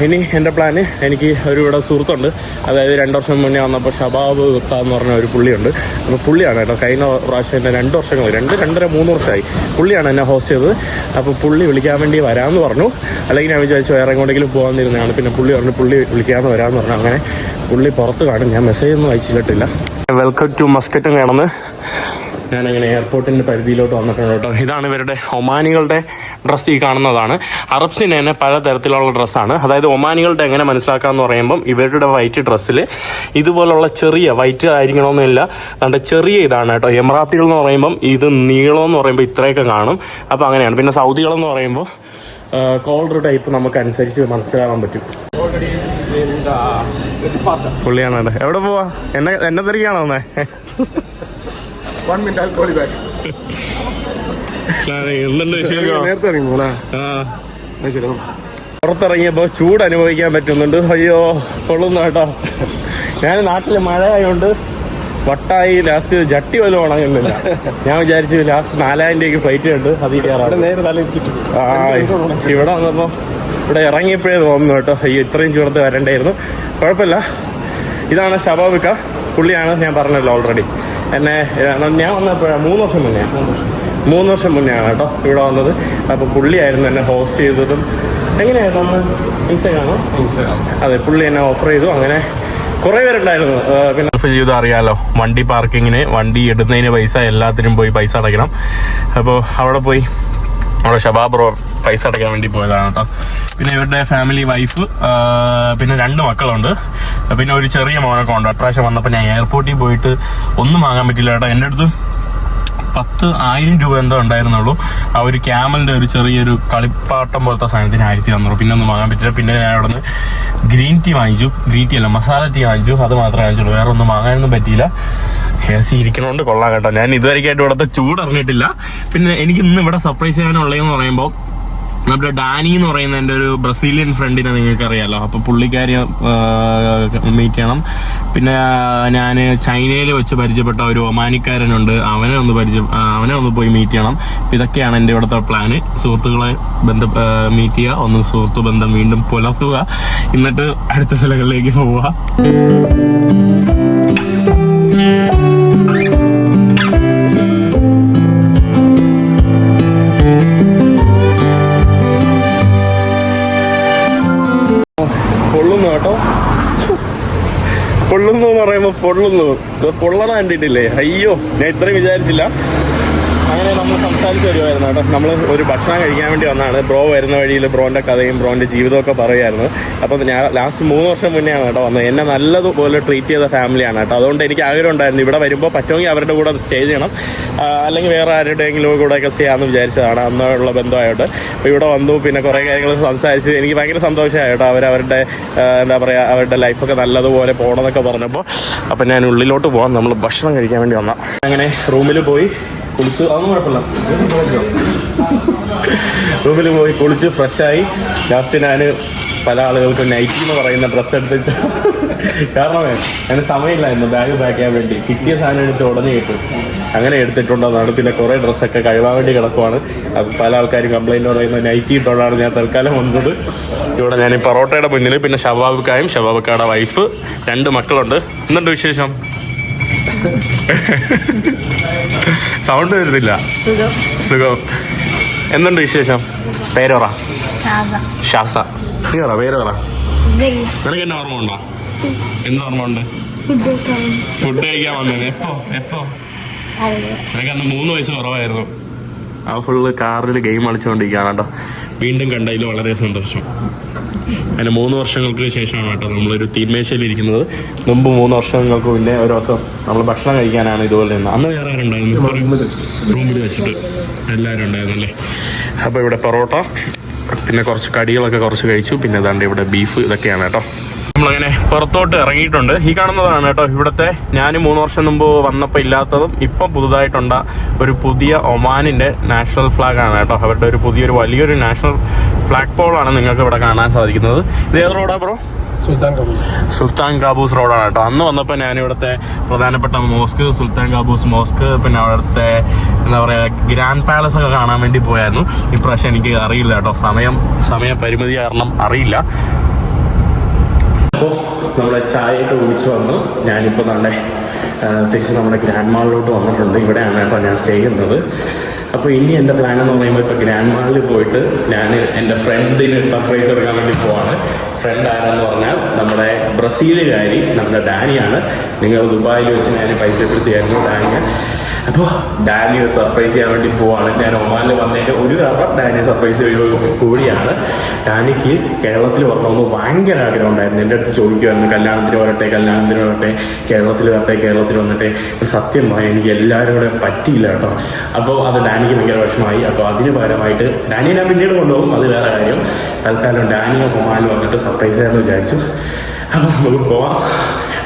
ഇനി എന്റെ പ്ലാന് എനിക്ക് ഒരു ഇവിടെ സുഹൃത്തുണ്ട്. അതായത് രണ്ട് വർഷം മുന്നേ വന്നപ്പോൾ ഷബാബ് വെക്ക എന്ന് പറഞ്ഞ ഒരു പുള്ളിയുണ്ട്. അപ്പോൾ പുള്ളിയാണ് കേട്ടോ കഴിഞ്ഞ പ്രാവശ്യം എന്നെ രണ്ട് വർഷങ്ങൾ രണ്ട് രണ്ടര മൂന്ന് വർഷമായി പുള്ളിയാണ് എന്നെ ഹോസ്റ്റ് ചെയ്തത്. അപ്പോൾ പുള്ളി വിളിക്കാൻ വേണ്ടി വരാമെന്ന് പറഞ്ഞു. അല്ലെങ്കിൽ ഞാൻ വിചാരിച്ചു വേറെ എങ്ങോട്ടെങ്കിലും പോകാമെന്നിരുന്നതാണ് പിന്നെ പുള്ളി പറഞ്ഞു പുള്ളി വിളിക്കാമെന്ന് വരാമെന്ന് പറഞ്ഞു. അങ്ങനെ പുള്ളി പുറത്ത് കാണും. ഞാൻ മെസ്സേജ് ഒന്നും അയച്ചിട്ടില്ല. വെൽക്കം ടു മസ്കറ്റും കാണുന്നത് ഞാനങ്ങനെ എയർപോർട്ടിന്റെ പരിധിയിലോട്ട് വന്നിട്ടുണ്ട് കേട്ടോ. ഇതാണ് ഇവരുടെ ഒമാനികളുടെ ഡ്രസ്സ് ഈ കാണുന്നതാണ്. അറബ്സിന് തന്നെ പലതരത്തിലുള്ള ഡ്രസ്സാണ്. അതായത് ഒമാനികളുടെ എങ്ങനെ മനസ്സിലാക്കാന്ന് പറയുമ്പം ഇവരുടെ വൈറ്റ് ഡ്രസ്സിൽ ഇതുപോലുള്ള ചെറിയ വൈറ്റ് ആയിരിക്കണമെന്നില്ല. അതുകൊണ്ട് ചെറിയ ഇതാണ് കേട്ടോ. എമറാത്തികൾ എന്ന് പറയുമ്പം ഇത് നീളം എന്ന് പറയുമ്പോൾ ഇത്രയൊക്കെ കാണും. അപ്പോൾ അങ്ങനെയാണ്. പിന്നെ സൗദികളെന്ന് പറയുമ്പോൾ കോളർ ടൈപ്പ് നമുക്ക് അനുസരിച്ച് മനസ്സിലാക്കാൻ പറ്റും. പുള്ളിയാണ് എവിടെ പോവാ? എന്നെ എന്നെ തിരികെയാണോ വന്നേ? എന്തുണ്ട് നേരത്തെ ആ. ശരി പുറത്തിറങ്ങിയപ്പോൾ ചൂട് അനുഭവിക്കാൻ പറ്റുന്നുണ്ട്. അയ്യോ കൊള്ളുന്ന കേട്ടോ. ഞാൻ നാട്ടിൽ മഴ ആയതുകൊണ്ട് വട്ടായി ലാസ്റ്റ് ജട്ടി വല്ലതും ഉണങ്ങുന്നില്ല. ഞാൻ വിചാരിച്ചു ലാസ്റ്റ് നാലായിരം രൂപയ്ക്ക് ഫ്ലൈറ്റ് ഉണ്ട് അത് ആ ഇവിടെ വന്നപ്പോൾ ഇവിടെ ഇറങ്ങിയപ്പോഴേ തോന്നുന്നു കേട്ടോ. അയ്യോ ഇത്രയും ചൂടത്ത് വരണ്ടായിരുന്നു. കുഴപ്പമില്ല. ഇതാണ് ശബാബിക്ക പുള്ളിയാണ് ഞാൻ പറഞ്ഞല്ലോ ഓൾറെഡി എന്നെ ഞാൻ വന്നപ്പോഴാണ് മൂന്ന് വർഷം മുന്നേ. മൂന്ന് വർഷം മുന്നെയാണ് ആണ് കേട്ടോ ഇവിടെ വന്നത്. അപ്പോൾ പുള്ളിയായിരുന്നു എന്നെ ഹോസ്റ്റ് ചെയ്തതും. എങ്ങനെയായിരുന്നു അന്ന്? ഇൻസ്റ്റഗ്രാം. അതെ പുള്ളി എന്നെ ഓഫർ ചെയ്തു. അങ്ങനെ കുറേ പേരുണ്ടായിരുന്നു. പിന്നെ പിന്നെ ചെയ്ത് അറിയാലോ വണ്ടി പാർക്കിങ്ങിന് വണ്ടി ഇടുന്നതിന് പൈസ എല്ലാത്തിനും പോയി പൈസ അടയ്ക്കണം. അപ്പോൾ അവിടെ പോയി. അവിടെ ഷബാബ് ബ്രോ പൈസ അടയ്ക്കാൻ വേണ്ടി പോയതാണ് കേട്ടോ. പിന്നെ ഇവരുടെ ഫാമിലി വൈഫ് പിന്നെ രണ്ട് മക്കളുണ്ട്. പിന്നെ ഒരു ചെറിയ മോനൊക്കെ ഉണ്ട്. അപ്രാവശ്യം വന്നപ്പോൾ ഞാൻ എയർപോർട്ടിൽ പോയിട്ട് ഒന്നും വാങ്ങാൻ പറ്റില്ല കേട്ടോ. എന്റെ അടുത്ത് പത്ത് ആയിരം രൂപ എന്തോ ഉണ്ടായിരുന്നുള്ളൂ. ആ ഒരു ക്യാമലിന്റെ ഒരു ചെറിയൊരു കളിപ്പാട്ടം പോലത്തെ സാധനത്തിന് ആയിരത്തി തന്നുള്ളൂ പിന്നെ ഒന്നും വാങ്ങാൻ പറ്റില്ല. പിന്നെ ഞാൻ അവിടെ നിന്ന് ഗ്രീൻ ടീ വാങ്ങിച്ചു. ഗ്രീൻ ടീ അല്ല മസാല ടീ വാങ്ങിച്ചു. അത് മാത്രമേ വാങ്ങിച്ചുള്ളൂ. വേറെ ഒന്നും വാങ്ങാനൊന്നും പറ്റിയില്ല. എ സി ഇരിക്കണോണ്ട് കൊള്ളാം കേട്ടോ. ഞാൻ ഇതുവരെയായിട്ട് ഇവിടുത്തെ ചൂട് അറിഞ്ഞിട്ടില്ല. പിന്നെ എനിക്ക് ഇന്ന് ഇവിടെ സർപ്രൈസ് ചെയ്യാനുള്ളതെന്ന് പറയുമ്പോൾ നമ്മുടെ ഡാനി എന്ന് പറയുന്ന എന്റെ ഒരു ബ്രസീലിയൻ ഫ്രണ്ടിനെ നിങ്ങൾക്ക് അറിയാലോ അപ്പോൾ പുള്ളിക്കാരി മീറ്റ് ചെയ്യണം. പിന്നെ ഞാൻ ചൈനയിൽ വെച്ച് പരിചയപ്പെട്ട ഒരു ഒമാനിക്കാരനുണ്ട്. അവനെ ഒന്ന് പരിചയം അവനെ ഒന്ന് പോയി മീറ്റ് ചെയ്യണം. ഇതൊക്കെയാണ് എന്റെ ഇവിടുത്തെ പ്ലാന് സുഹൃത്തുക്കളെ ബന്ധ മീറ്റ് ചെയ്യുക. ഒന്ന് സുഹൃത്തു ബന്ധം വീണ്ടും പുലർത്തുക. എന്നിട്ട് അടുത്ത സ്ഥലങ്ങളിലേക്ക് പോവുക. പൊള്ളുന്നു. പൊള്ളണ കണ്ടിട്ടില്ലേ? അയ്യോ ഞാൻ ഇത്രയും വിചാരിച്ചില്ല. അങ്ങനെ നമ്മൾ സംസാരിച്ച് വരുമായിരുന്നു കേട്ടോ. നമ്മൾ ഒരു ഭക്ഷണം കഴിക്കാൻ വേണ്ടി വന്നതാണ് ബ്രോ വരുന്ന വഴിയിൽ ബ്രോന്റെ കഥയും ബ്രോന്റെ ജീവിതമൊക്കെ പറയുമായിരുന്നു. അപ്പോൾ ഞാൻ ലാസ്റ്റ് മൂന്ന് വർഷം മുന്നെയാണ് കേട്ടോ വന്നത്. എന്നെ നല്ലതുപോലെ ട്രീറ്റ് ചെയ്ത ഫാമിലിയാണ് കേട്ടോ. അതുകൊണ്ട് എനിക്ക് ആഗ്രഹം ഉണ്ടായിരുന്നു. ഇവിടെ വരുമ്പോൾ പറ്റുമെങ്കിൽ അവരുടെ കൂടെ സ്റ്റേ ചെയ്യണം. അല്ലെങ്കിൽ വേറെ ആരുടെയെങ്കിലും കൂടെ ഒക്കെ ചെയ്യാമെന്ന് വിചാരിച്ചതാണ് അന്നുള്ള ബന്ധമായിട്ട് അപ്പോൾ ഇവിടെ വന്നു പിന്നെ കുറേ കാര്യങ്ങൾ സംസാരിച്ച് എനിക്ക് ഭയങ്കര സന്തോഷമായി കേട്ടോ. അവർ അവരുടെ എന്താ പറയുക അവരുടെ ലൈഫൊക്കെ നല്ലതുപോലെ പോകണമെന്നൊക്കെ പറഞ്ഞപ്പോൾ അപ്പം ഞാൻ ഉള്ളിലോട്ട് പോകാം നമ്മൾ ഭക്ഷണം കഴിക്കാൻ വേണ്ടി വന്ന. അങ്ങനെ റൂമിൽ പോയി. കുളിച്ചു അതൊന്നും കുഴപ്പമില്ല. റൂമിൽ പോയി കുളിച്ച് ഫ്രഷായി. ലാസ്റ്റ് ഞാൻ പല ആളുകൾക്കും നൈറ്റി എന്ന് പറയുന്ന ഡ്രസ്സ് എടുത്തിട്ട് കാരണമേ അതിന് സമയമില്ലായിരുന്നു. ബാഗ് പാക്ക് ചെയ്യാൻ വേണ്ടി. കിട്ടിയ സാധനം എടുത്ത് ഉടനെ കിട്ടും അങ്ങനെ എടുത്തിട്ടുണ്ടെന്നാണ് പിന്നെ കുറേ ഡ്രസ്സൊക്കെ കഴുകാൻ വേണ്ടി കിടക്കുവാണ്. അപ്പം പല ആൾക്കാരും കംപ്ലൈന്റ് പറയുന്നത് നൈറ്റി ഇട്ടോടാണ് ഞാൻ തൽക്കാലം വന്നത്. ഇവിടെ ഞാൻ ഈ പൊറോട്ടയുടെ മുന്നിൽ പിന്നെ ഷബാബുക്കായും ഷബാബുക്കായുടെ വൈഫ് രണ്ട് മക്കളുണ്ട്. എന്തുണ്ട് വിശേഷം? സൗണ്ട് വരുന്നില്ല. സുഖം. എന്തുണ്ട് വിശേഷം? പേര് പറ ഷാസ. നീറ പേരോറ. നിനക്ക് എന്നെ ഓർമ്മ ഉണ്ടോ? എന്ത് ഓർമ്മ ഉണ്ട്? ഫുഡ് കഴിക്കാൻ ഫുഡ് കഴിക്കാൻ വന്നത് എപ്പോ? എപ്പോ? നിനക്ക് അന്ന് മൂന്ന് വയസ്സ് കുറവായിരുന്നു. ആ ഫുള്ള് കാറിൽ ഗെയിം കളിച്ചുകൊണ്ടിരിക്കുകയാണ് കേട്ടോ. വീണ്ടും കണ്ടതിൽ വളരെ സന്തോഷം. അങ്ങനെ മൂന്ന് വർഷങ്ങൾക്ക് ശേഷമാണ് കേട്ടോ നമ്മളൊരു തീന്മേശയിൽ ഇരിക്കുന്നത്. മുമ്പ് മൂന്ന് വർഷങ്ങൾക്ക് മുന്നേ ഒരു ദിവസം നമ്മൾ ഭക്ഷണം കഴിക്കാനാണ് ഇതുപോലെ നിന്ന് അന്ന് വേറെ ആരുണ്ടായിരുന്നു? റൂമിൽ വെച്ചിട്ട്. എല്ലാവരും ഉണ്ടായിരുന്നല്ലേ? അപ്പോൾ ഇവിടെ പൊറോട്ട പിന്നെ കുറച്ച് കടികളൊക്കെ കുറച്ച് കഴിച്ചു. പിന്നെ ഇതാണ്ട് ഇവിടെ ബീഫ് ഇതൊക്കെയാണ് കേട്ടോ. നമ്മളങ്ങനെ പുറത്തോട്ട് ഇറങ്ങിയിട്ടുണ്ട്. ഈ കാണുന്നതാണ് കേട്ടോ ഇവിടുത്തെ ഞാൻ മൂന്ന് വർഷം മുമ്പ് വന്നപ്പോൾ ഇല്ലാത്തതും ഇപ്പം പുതുതായിട്ടുണ്ട ഒരു പുതിയ ഒമാനിന്റെ നാഷണൽ ഫ്ലാഗ് ആണ് കേട്ടോ. അവരുടെ ഒരു പുതിയൊരു വലിയൊരു നാഷണൽ ഫ്ലാഗ് പോളാണ് നിങ്ങൾക്ക് ഇവിടെ കാണാൻ സാധിക്കുന്നത്. ഇത് ഏത് റോഡാ bro? Sultan Qaboos. Sultan Qaboos റോഡാണ് കേട്ടോ. അന്ന് വന്നപ്പോൾ ഞാൻ ഇവിടുത്തെ പ്രധാനപ്പെട്ട മോസ്ക് സുൽത്താൻ കാബൂസ് മോസ്ക് പിന്നെ അവിടുത്തെ എന്താ പറയുക ഗ്രാൻഡ് പാലസ് ഒക്കെ കാണാൻ വേണ്ടി പോയായിരുന്നു. ഇപ്രാവശ്യം എനിക്ക് അറിയില്ല കേട്ടോ. സമയം സമയ പരിമിതി കാരണം അറിയില്ല. നമ്മുടെ ചായയൊക്കെ കുടിച്ച് വന്നു. ഞാനിപ്പോൾ നമ്മുടെ തിരിച്ച് നമ്മുടെ ഗ്രാൻഡ് മാളിലോട്ട് വന്നിട്ടുണ്ട്. ഇവിടെയാണ് കേട്ടോ ഞാൻ സ്റ്റേ ചെയ്യുന്നത്. അപ്പോൾ ഇനി എന്റെ പ്ലാൻ എന്ന് പറയുമ്പോൾ ഇപ്പോൾ ഗ്രാൻഡ് മാളിൽ പോയിട്ട് ഞാൻ എന്റെ ഫ്രണ്ടിന് സർപ്രൈസ് എടുക്കാൻ വേണ്ടി പോവാണ്. ഫ്രണ്ട് ആരെന്ന് പറഞ്ഞാൽ നമ്മുടെ ബ്രസീലുകാരി നമ്മുടെ ഡാനിയാണ്. നിങ്ങൾ ദുബായിൽ വെച്ച് ഞാൻ പരിചയപ്പെടുത്തിയായിരുന്നു ഡാനിയെ. അപ്പോൾ ഡാനിയെ സർപ്രൈസ് ചെയ്യാൻ വേണ്ടി പോവാണ്. ഞാൻ ഒമാനിൽ വന്നതിന്റെ ഒരു കാരണം ഡാനിയെ സർപ്രൈസ് കൂടിയാണ്. ഡാനിക്ക് കേരളത്തിൽ വരണമെന്ന് ഭയങ്കര ആഗ്രഹം ഉണ്ടായിരുന്നു എന്റെ അടുത്ത് ചോദിക്കുമായിരുന്നു കല്യാണത്തിന് വരട്ടെ കല്യാണത്തിന് വരട്ടെ കേരളത്തിൽ വരട്ടെ കേരളത്തിൽ വന്നിട്ട് സത്യമായി എനിക്ക് എല്ലാവരും കൂടെ പറ്റിയില്ല കേട്ടോ. അപ്പോൾ അത് ഡാനിക്ക് ഭയങ്കര വിഷമമായി. അപ്പോൾ അതിന് പകരമായിട്ട് ഡാനിയെ ഞാൻ പിന്നീട് കൊണ്ടുപോകും. അത് വേറെ കാര്യം. തൽക്കാലം ഡാനിയെ ഒമാനിൽ വന്നിട്ട് സർപ്രൈസ് ചെയ്യാമെന്ന് വിചാരിച്ചു. അപ്പോൾ നമുക്ക് പോവാം.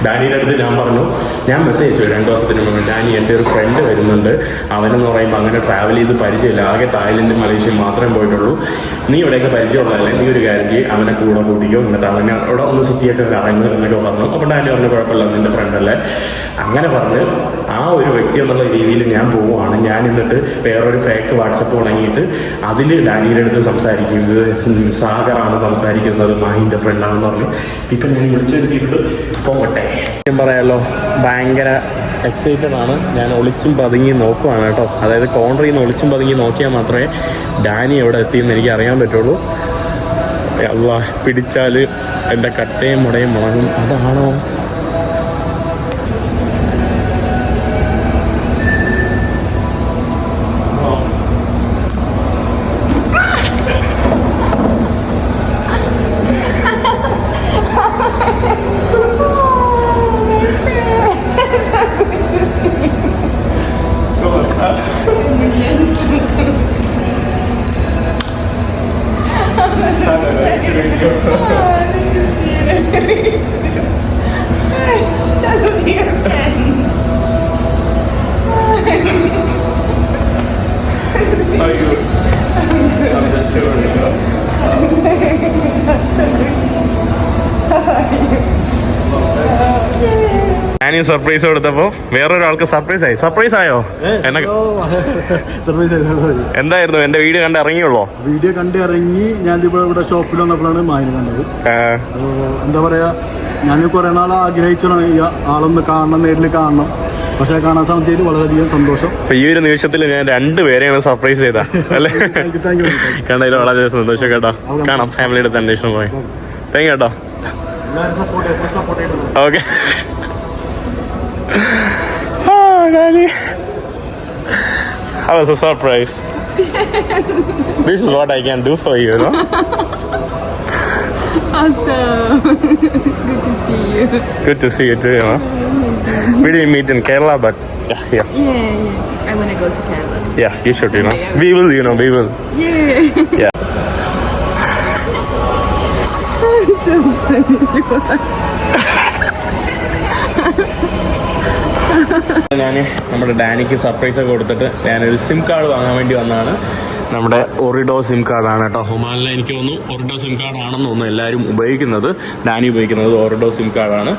ഡാനിയുടെ അടുത്ത് ഞാൻ പറഞ്ഞു ഞാൻ മെസ്സേജ് അയച്ചു രണ്ട് ദിവസത്തിന് മുമ്പ്. ഡാനി എന്റെ ഒരു ഫ്രണ്ട് വരുന്നുണ്ട്. അവനെന്ന് പറയുമ്പോൾ അങ്ങനെ ട്രാവൽ ചെയ്ത് പരിചയമില്ല. ആകെ തായ്ലൻഡ് മലേഷ്യ മാത്രമേ പോയിട്ടുള്ളൂ. നീ ഇവിടെയൊക്കെ പരിചയമുള്ളതല്ലേ നീ ഒരു കാര്യം ചെയ്യും. അവനെ കൂടെ കൂട്ടിക്കോ. എന്നിട്ട് അവനെ അവിടെ ഒന്ന് സിറ്റിയൊക്കെ കറങ്ങുക എന്നൊക്കെ പറഞ്ഞു. അപ്പോൾ ഡാനി പറഞ്ഞു കുഴപ്പമില്ല നിന്റെ ഫ്രണ്ടല്ലേ അങ്ങനെ പറഞ്ഞ് ആ ഒരു വ്യക്തി എന്നുള്ള രീതിയിൽ ഞാൻ പോവുകയാണ്. ഞാൻ എന്നിട്ട് വേറൊരു ഫേക്ക് വാട്സപ്പ് തുടങ്ങിയിട്ട് അതിൽ ഡാനിയുടെ അടുത്ത് സംസാരിക്കുന്നത് സാഗറാണ് സംസാരിക്കുന്നത് മാഹിന്റെ ഫ്രണ്ടാണെന്ന് പറഞ്ഞു. ഇപ്പം ഞാൻ വിളിച്ചെടുത്തിട്ട് പോകട്ടെ. ഞാൻ പറയാലോ ഭയങ്കര എക്സൈറ്റഡ് ആണ്. ഞാൻ ഒളിച്ചും പതുങ്ങി നോക്കുവാണ് കേട്ടോ. അതായത് കോൺട്രിൽ നിന്ന് ഒളിച്ചും പതുങ്ങി നോക്കിയാൽ മാത്രമേ ഡാനി എവിടെ എത്തിയെന്ന് എനിക്ക് അറിയാൻ പറ്റുള്ളൂ. അല്ല പിടിച്ചാൽ എന്റെ കട്ടയും മുടയും മുളകും അതാണോ? ഞാൻ സർപ്രൈസ് കൊടുത്തപ്പോൾ വേറൊരാൾക്ക് സർപ്രൈസ് ആയി. സർപ്രൈസ് ആയോ? എന്നെ സർവീസ് എന്തായിരുന്നു? എന്റെ വീഡിയോ കണ്ട് ഇറങ്ങിയുള്ളോ? വീഡിയോ കണ്ട് ഇറങ്ങി ഞാൻ ഇവിടെ ഷോപ്പിൽ വന്നപ്പോഴാണ് മായന കണ്ടത്. എന്താ പറയാ ഞാൻ കുറെ നാൾ ആഗ്രഹിച്ചാണ് ഈ ആളൊന്ന് കാണണം നേരിൽ കാണണം. പക്ഷേ കാണാൻ സാധിച്ചതിൽ വളരെയധികം സന്തോഷം. ഈ ഒരു നിമിഷത്തിൽ ഞാൻ രണ്ടുപേരെയാണ് സർപ്രൈസ് ചെയ്ത. അല്ലേ? കണ്ടതിൽ വളരെ സന്തോഷം കേട്ടോ. കാണാം ഫാമിലിയുടെ തന്നെ അന്വേഷണം പോയി താങ്ക് കേട്ടോ. Okay Oh, Daddy. That was a surprise. this is what I can do for you, no? Awesome. Good to see you. Good to see you too, you know? We didn't meet in Kerala, but yeah, yeah, Yeah, yeah. I want to go to Canada. yeah, you should, you know. We will, you know, we will. Yeah. Yeah. so funny. ഞാൻ നമ്മുടെ ഡാനിക്ക് സർപ്രൈസ് ഒക്കെ കൊടുത്തിട്ട് ഞാനൊരു സിം കാർഡ് വാങ്ങാൻ വേണ്ടി വന്നതാണ്. നമ്മുടെ ഒറിഡോ സിം കാർഡാണ് കേട്ടോ. ഒമാനിലെ എനിക്ക് തോന്നുന്നു. ഒറിഡോ സിം കാർഡ് ആണെന്ന് തോന്നുന്നു എല്ലാവരും ഉപയോഗിക്കുന്നത്. ഡാനി ഉപയോഗിക്കുന്നത് ഒറിഡോ സിം കാർഡാണ്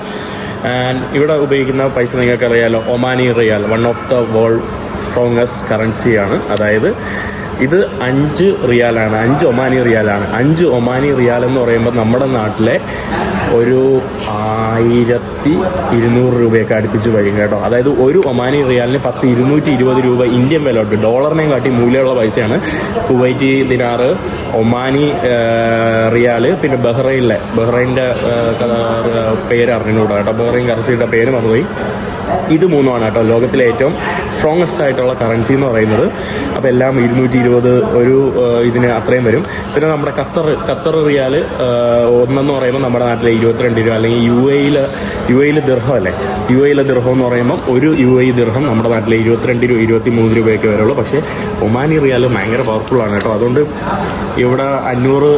ആൻഡ് ഇവിടെ ഉപയോഗിക്കുന്ന പൈസ നിങ്ങൾക്ക് അറിയാലോ Omani rial one of the world strongest കറൻസിയാണ് അതായത് ഇത് അഞ്ച് റിയാലാണ് അഞ്ച് ഒമാനി റിയാലാണ്. അഞ്ച് ഒമാനി റിയാൽ എന്ന് പറയുമ്പോൾ നമ്മുടെ നാട്ടിലെ ഒരു ആയിരത്തി ഇരുന്നൂറ് രൂപയൊക്കെ അടുപ്പിച്ച് വരും കേട്ടോ. അതായത് ഒരു ഒമാനി റിയാലിന് പത്ത് ഇരുന്നൂറ്റി ഇരുപത് രൂപ ഇന്ത്യൻ വില ഉണ്ട്. ഡോളറിനെയും കാട്ടി മൂല്യമുള്ള പൈസയാണ്. കുവൈറ്റി ദിനാറ് ഒമാനി റിയാൽ പിന്നെ ബഹ്റൈനിലെ ബഹ്റൈന്റെ പേര് അറിഞ്ഞുകൂടാ കേട്ടോ. ബഹ്റൈൻ കറൻസിയുടെ പേര് മറന്നുപോയി ഇത് മൂന്നുമാണ് കേട്ടോ ലോകത്തിലെ ഏറ്റവും സ്ട്രോങ്ങസ്റ്റ് ആയിട്ടുള്ള കറൻസി എന്ന് പറയുന്നത്. അപ്പോൾ എല്ലാം ഇരുന്നൂറ്റി ഇരുപത് ഒരു ഇതിന് അത്രയും വരും. പിന്നെ നമ്മുടെ ഖത്തർ ഖത്തർ റിയാൽ ഒന്നെന്ന് പറയുമ്പോൾ നമ്മുടെ നാട്ടിലെ ഇരുപത്തിരണ്ട് രൂപ അല്ലെങ്കിൽ യു എയിൽ യു എയിൽ ദീർഘം അല്ലേ? യു എയിലെ ദീർഘം എന്ന് പറയുമ്പോൾ ഒരു യു എ ദീർഘം നമ്മുടെ നാട്ടിലെ ഇരുപത്തിരണ്ട് രൂപ ഇരുപത്തി മൂന്ന് രൂപയൊക്കെ വരുള്ളൂ. പക്ഷേ ഒമാനി റിയാൽ ഭയങ്കര പവർഫുൾ ആണ് കേട്ടോ. അതുകൊണ്ട് ഇവിടെ അഞ്ഞൂറ്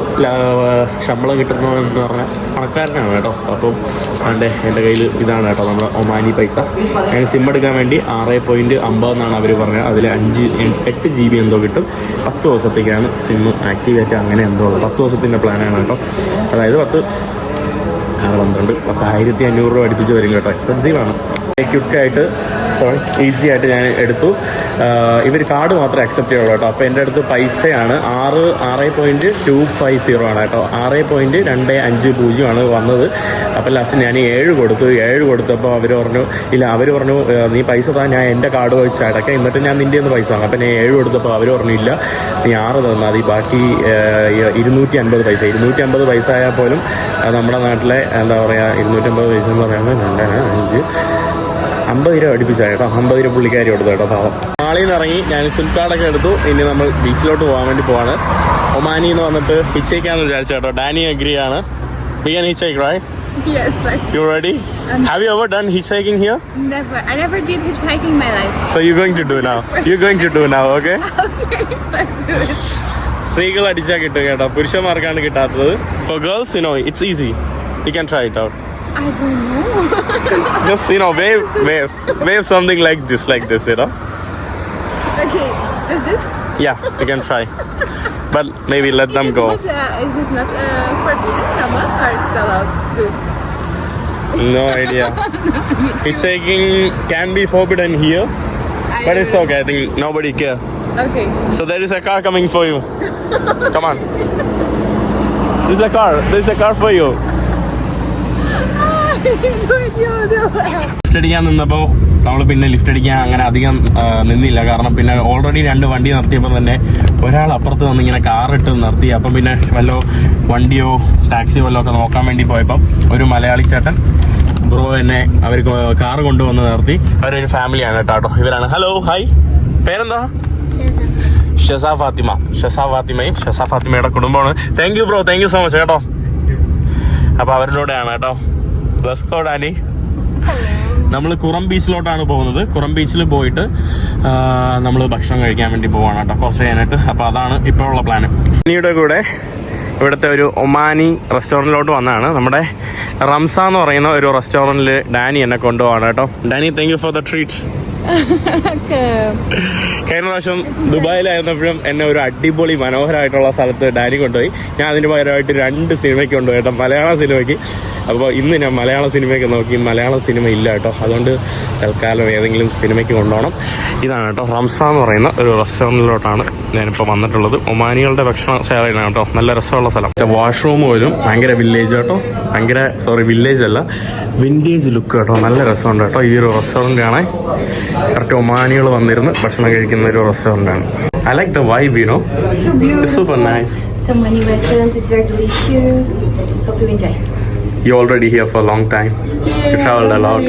ശമ്പളം കിട്ടുന്നതെന്ന് പറഞ്ഞാൽ പണക്കാരനാണ് കേട്ടോ. അപ്പം അതെ എന്റെ കയ്യിൽ ഇതാണ് കേട്ടോ നമ്മുടെ ഒമാനി പൈസ. ഞാൻ സിം എടുക്കാൻ വേണ്ടി ആറ് പോയിന്റ് അമ്പത് എന്നാണ് അവർ പറഞ്ഞത്. അതിൽ അഞ്ച് എട്ട് ജി ബി എന്തോ കിട്ടും. പത്ത് ദിവസത്തേക്കാണ് സിം ആക്ടിവേറ്റ് അങ്ങനെ എന്തോ ഉള്ളത്. പത്ത് ദിവസത്തിന്റെ പ്ലാനാണ് കേട്ടോ. അതായത് പത്ത് ആറ് പന്ത്രണ്ട് പത്തായിരത്തി അഞ്ഞൂറ് രൂപ അടുപ്പിച്ച് വരും കേട്ടോ. എക്സ്പെൻസീവ് ആണ്. ക്വിക്കായിട്ട് സോറി ഈസി ആയിട്ട് ഞാൻ എടുത്തു. ഇവർ കാർഡ് മാത്രമേ അക്സെപ്റ്റ് ചെയ്യുള്ളൂ കേട്ടോ. അപ്പോൾ എന്റെ അടുത്ത് പൈസയാണ്. ആറ് ആറ് പോയിന്റ് ടു ഫൈവ് സീറോ ആണ് കേട്ടോ. ആറ് പോയിന്റ് രണ്ട് അഞ്ച് പൂജ്യം ആണ് വന്നത്. അപ്പോൾ ലാസ്റ്റ് ഞാൻ ഏഴ് കൊടുത്തു. ഏഴ് കൊടുത്തപ്പോൾ അവർ പറഞ്ഞു ഇല്ല അവർ പറഞ്ഞു നീ പൈസ താ ഞാൻ എന്റെ കാർഡ് വെച്ച് അടക്കാം എന്നിട്ട് ഞാൻ നിന്റെ നിന്ന് പൈസ വാങ്ങാം. അപ്പോൾ ഞാൻ ഏഴ് കൊടുത്തപ്പോൾ അവർ പറഞ്ഞു ഇല്ല നീ ആറ് തന്നാൽ മതി. ബാക്കി ഇരുന്നൂറ്റി അൻപത് പൈസ. ഇരുന്നൂറ്റി അമ്പത് പൈസ ആയാൽ പോലും നമ്മുടെ നാട്ടിലെ എന്താ പറയുക ഇരുന്നൂറ്റമ്പത് പൈസ എന്ന് പറയുന്നത് രണ്ടാണ് അഞ്ച്. അമ്പത് രൂപ അടുപ്പിച്ചാണ് കേട്ടോ. അമ്പത് രൂപ പുള്ളിക്കാരി കൊടുത്തു കേട്ടോ പാവം. നാളെ നിന്ന് ഇറങ്ങി ഞാൻ സിം കാർഡൊക്കെ എടുത്തു. ഇനി നമ്മൾ ബീച്ചിലോട്ട് പോകാൻ വേണ്ടി പോവാണ്. ഒമാനി എന്ന് വന്നിട്ട് ഹിച്ചേക്കാന്ന് വിചാരിച്ചു കേട്ടോ. ഡാനി അഗ്രി ആണ്. We can hitchhike right Yes, you ready? Ready have you ever done hitchhiking here never. I never did hitchhiking in my life. So you going to do now. You going to do now, okay Okay, let's do it. സ്ത്രീകൾ അടിച്ചാൽ കിട്ടും. കേട്ടോ പുരുഷന്മാർക്കാണ് കിട്ടാത്തത്. For girls you know it's easy you can try it out I don't know. just you know wave wave wave something like this like this you know okay, is this? yeah you can try but maybe let them go But, uh, is it not uh, forbidden, Rama, or it's allowed? Good. no idea It's hitchhiking can be forbidden here I but it's okay i think nobody care. Okay. so there is a car coming for you come on there's a car there's a car for you Good, you do. Lift അടിക്കാൻ നിന്നപ്പോൾ നമ്മൾ പിന്നെ ലിഫ്റ്റ് അടിക്കാൻ അങ്ങനെ അധികം നിന്നില്ല. കാരണം പിന്നെ ഓൾറെഡി രണ്ട് വണ്ടി നിർത്തിയപ്പോൾ തന്നെ ഒരാൾ അപ്പുറത്ത് നിന്ന് ഇങ്ങനെ കാറിട്ട് നിർത്തി. അപ്പം പിന്നെ വല്ലോ വണ്ടിയോ ടാക്സി വല്ലോ ഒക്കെ നോക്കാൻ വേണ്ടി പോയപ്പം ഒരു മലയാളി ചേട്ടൻ ബ്രോ എന്നെ അവർക്ക് കാർ കൊണ്ടുവന്ന് നിർത്തി. അവരൊരു ഫാമിലിയാണ് കേട്ടോ. ഇവരാണ്. ഹലോ ഹായ് പേരെന്താ? ഷെസ ഫാത്തിമ. ഷെസ ഫാത്തിമയും ഷെസ ഫാത്തിമയുടെ കുടുംബമാണ്. Thank you bro thank you so much കേട്ടോ. അപ്പോൾ അവരിലൂടെയാണ് കേട്ടോ. ബസ് കോഡ് ആനി നമ്മൾ കുറം ബീച്ചിലോട്ടാണ് പോകുന്നത്. കുറം ബീച്ചിൽ പോയിട്ട് നമ്മൾ ഭക്ഷണം കഴിക്കാൻ വേണ്ടി പോവാണ് കേട്ടോ. കുറച്ച് ചെയ്യാനായിട്ട് അപ്പോൾ അതാണ് ഇപ്പോൾ ഉള്ള പ്ലാന് ഇനിയുടെ കൂടെ ഇവിടുത്തെ ഒരു ഒമാനി റെസ്റ്റോറന്റിലോട്ട് വന്നതാണ്. നമ്മുടെ റംസ എന്ന് പറയുന്ന ഒരു റെസ്റ്റോറന്റിൽ ഡാനി എന്നെ കൊണ്ടുപോവാണ് കേട്ടോ. Danny thank you for the treat കഴിഞ്ഞ പ്രാവശ്യം ദുബായിലായിരുന്നപ്പോഴും എന്നെ ഒരു അടിപൊളി മനോഹരമായിട്ടുള്ള സ്ഥലത്ത് ഡാനി കൊണ്ടുപോയി. ഞാൻ അതിന് പകരമായിട്ട് രണ്ട് സിനിമയ്ക്ക് കൊണ്ടുപോയി കേട്ടോ. മലയാള സിനിമയ്ക്ക്. അപ്പോൾ ഇന്ന് ഞാൻ മലയാള സിനിമയൊക്കെ നോക്കി. മലയാള സിനിമ ഇല്ല കേട്ടോ. അതുകൊണ്ട് തൽക്കാലം ഏതെങ്കിലും സിനിമയ്ക്ക് കൊണ്ടുപോകണം. ഇതാണ് കേട്ടോ. റംസ എന്ന് പറയുന്ന ഒരു റെസ്റ്റോറന്റിലോട്ടാണ് ഞാനിപ്പോൾ വന്നിട്ടുള്ളത്. ഒമാനികളുടെ ഭക്ഷണശാലയാണ് കേട്ടോ. നല്ല രസമുള്ള സ്ഥലം. വാഷ്റൂം പോലും ഭയങ്കര വില്ലേജ് കേട്ടോ. ഭയങ്കര സോറി വില്ലേജ് അല്ല. വിന്റേജ് ലുക്ക് കേട്ടോ. നല്ല രസമുണ്ട് കേട്ടോ. ഈ ഒരു റെസ്റ്റോറന്റ് ആണ്. കറക്റ്റ് ഒമാനികൾ വന്നിരുന്ന് ഭക്ഷണം കഴിക്കുന്ന ഒരു റെസ്റ്റോറന്റ് ആണ്. Like the vibe, you know. It's So beautiful. Super nice So many restaurants. It's very delicious. Hope you enjoy. You for a long time. Time you travelled lot.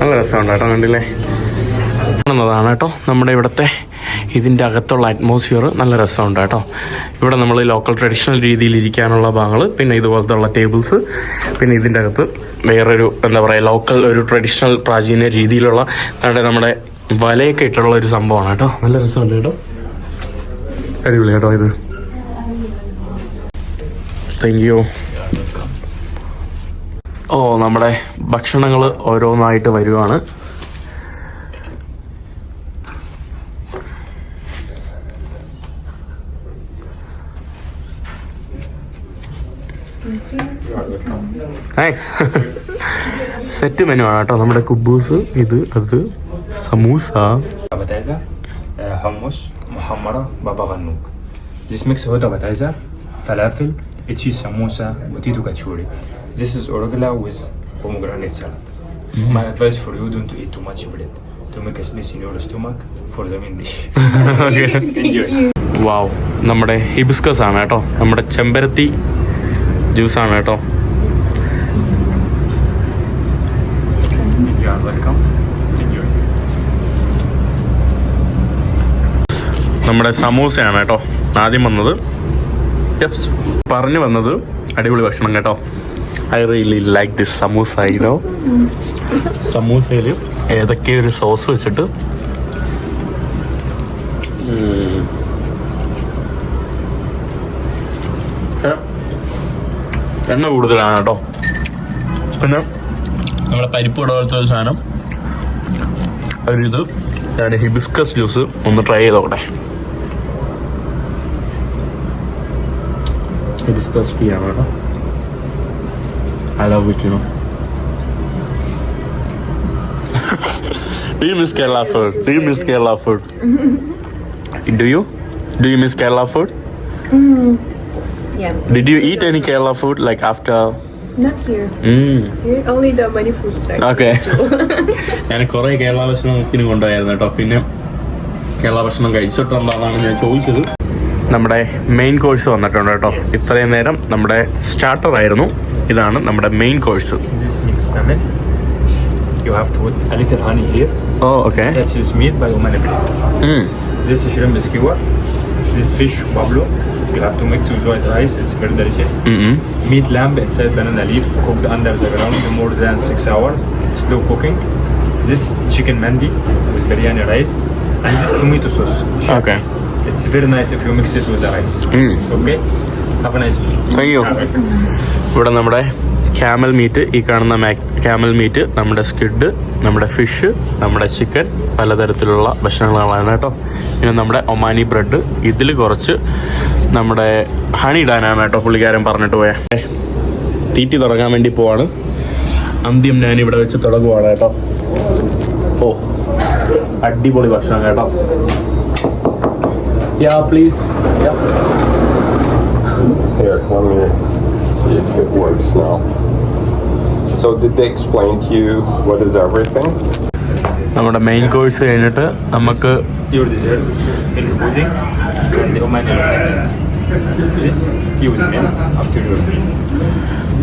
നല്ല രസമുണ്ട് കേട്ടോ കണ്ടില്ലേ? കാണുന്നതാണ് കേട്ടോ നമ്മുടെ ഇവിടുത്തെ ഇതിന്റെ അകത്തുള്ള അറ്റ്മോസ്ഫിയർ നല്ല രസമുണ്ട് കേട്ടോ. ഇവിടെ നമ്മൾ ലോക്കൽ ട്രഡീഷണൽ രീതിയിൽ ഇരിക്കാനുള്ള ഭാഗങ്ങൾ പിന്നെ ഇതുപോലത്തെ ഉള്ള ടേബിൾസ് പിന്നെ ഇതിന്റെ അകത്ത് വേറൊരു എന്താ പറയുക ലോക്കൽ ഒരു ട്രഡീഷണൽ പ്രാചീന രീതിയിലുള്ള നമ്മുടെ വലയൊക്കെ ഇട്ടുള്ള ഒരു സംഭവമാണ് കേട്ടോ. നല്ല രസമുണ്ട് കേട്ടോ. അടിപൊളി കേട്ടോ ഇത്. താങ്ക് യു ഓ നമ്മുടെ ഭക്ഷണങ്ങൾ ഓരോന്നായിട്ട് വരുവാണ്. താങ്ക്സ് സെറ്റ് മെനു ആണ് കേട്ടോ. നമ്മുടെ കുബൂസ് ഇത് അത് സമൂസ. ജിസ്മിക്സ് ഫലാഫിൽ ഇച്ചി സമൂസ ബുദ്ധി തുക ചൂടി This is arugula with pomegranate salad Mm -hmm. My advice for you don't eat too much bread to make a space in your stomach for the main dish Enjoy വാവ് നമ്മുടെ ഹിബിസ്കസ് ആണ് കേട്ടോ നമ്മുടെ ചെമ്പരത്തി കേട്ടോ are welcome Enjoy നമ്മുടെ സമൂസയാണ് കേട്ടോ ആദ്യം വന്നത് പറഞ്ഞു വന്നത് അടിപൊളി ഭക്ഷണം കേട്ടോ I really like this samosa ഇനോ സമൂസയിൽ ഏതൊക്കെ ഒരു സോസ് വെച്ചിട്ട്? എണ്ണ കൂടുതലാണ് കേട്ടോ. പിന്നെ നമ്മുടെ പരിപ്പ് ഇട പോലത്തെ ഒരു സാധനം. ഒരിത് ഞാൻ ഹിബിസ്കസ് ജ്യൂസ് ഒന്ന് ട്രൈ ചെയ്തോട്ടെ ഹിബിസ്കസ് ടീ ആണ് കേട്ടോ. I love it you Do you miss Kerala food? Do you miss Kerala food? Do you? Do you miss Kerala food? Mm. Yeah. Did you eat any Kerala food like after? Not here. Mm. Here only the money food strike. Okay ഞാൻ കുറെ കേരള ഭക്ഷണത്തിന് കൊണ്ടുപോയായിരുന്നു കേട്ടോ പിന്നെ കേരള ഭക്ഷണം കഴിച്ചിട്ടുണ്ടെന്നാണ് ഞാൻ ചോദിച്ചത് നമ്മുടെ മെയിൻ കോഴ്സ് വന്നിട്ടുണ്ട് കേട്ടോ ഇത്രയും നേരം നമ്മുടെ സ്റ്റാർട്ടർ ആയിരുന്നു ഇതാണ് നമ്മുടെ main course This meat of camel You have to put a little honey here oh okay That is made by Oman bread This is shrimp skewer This fish pablo You have to mix with white rice It's very delicious meat lamb inside banana leaf cooked under the ground for more than six hours slow cooking this chicken mandi with biryani rice and this tomato sauce okay it's very nice if you mix it with the rice Mm. okay have a nice meal thank you ഇവിടെ നമ്മുടെ ക്യാമൽ മീറ്റ് ഈ കാണുന്ന ക്യാമൽ മീറ്റ് നമ്മുടെ സ്കിഡ് നമ്മുടെ ഫിഷ് നമ്മുടെ ചിക്കൻ പലതരത്തിലുള്ള ഭക്ഷണങ്ങളാണ് കേട്ടോ. പിന്നെ നമ്മുടെ ഒമാനി ബ്രെഡ് ഇതിൽ കുറച്ച് നമ്മുടെ ഹണി ഇടാനാണ് കേട്ടോ പുള്ളിക്കാരൻ പറഞ്ഞിട്ട് പോയ. തീറ്റി തുടങ്ങാൻ വേണ്ടി പോവാണ്. അന്ത്യം ഞാൻ ഇവിടെ വെച്ച് തുടങ്ങുവാണ് കേട്ടോ. ഓ അടിപൊളി ഭക്ഷണം കേട്ടോ. Yeah please yeah works now. So did they explain to you what is everything? നമ്മുടെ മെയിൻ കോഴ്സ് കഴിഞ്ഞിട്ട് നമുക്ക്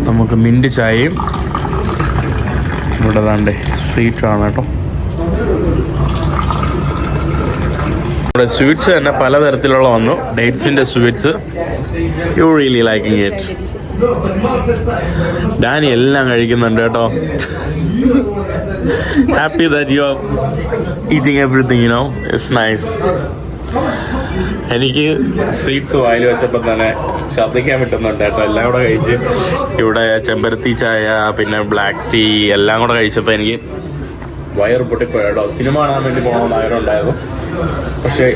നമുക്ക് മിന്റ് ചായയും ഇവിടെ ദാണ്ടേ സ്വീറ്റാണ് കേട്ടോ ഇവിടെ സ്വീറ്റ്സ് തന്നെ പലതരത്തിലുള്ള വന്നു. ഡേറ്റ്സിന്റെ sweets you really liking it Danny എല്ലാം കഴിക്കുന്നുണ്ട് കേട്ടോ. Happy that you are eating everything you know it's nice എനിക്ക് സ്വീറ്റ്സ് വായിൽ വെച്ചപ്പോൾ തന്നെ ഛർദ്ദിക്കാൻ പറ്റുന്നുണ്ട് കേട്ടോ. എല്ലാം കൂടെ കഴിച്ച് ഇവിടെ ചെമ്പരത്തി ചായ പിന്നെ ബ്ലാക്ക് ടീ എല്ലാം കൂടെ കഴിച്ചപ്പോൾ എനിക്ക് വയർ പൊട്ടിപ്പോയി സിനിമ കാണാൻ വേണ്ടി പോകണമെന്ന് ആഗ്രഹം ഉണ്ടായിരുന്നു. പക്ഷേ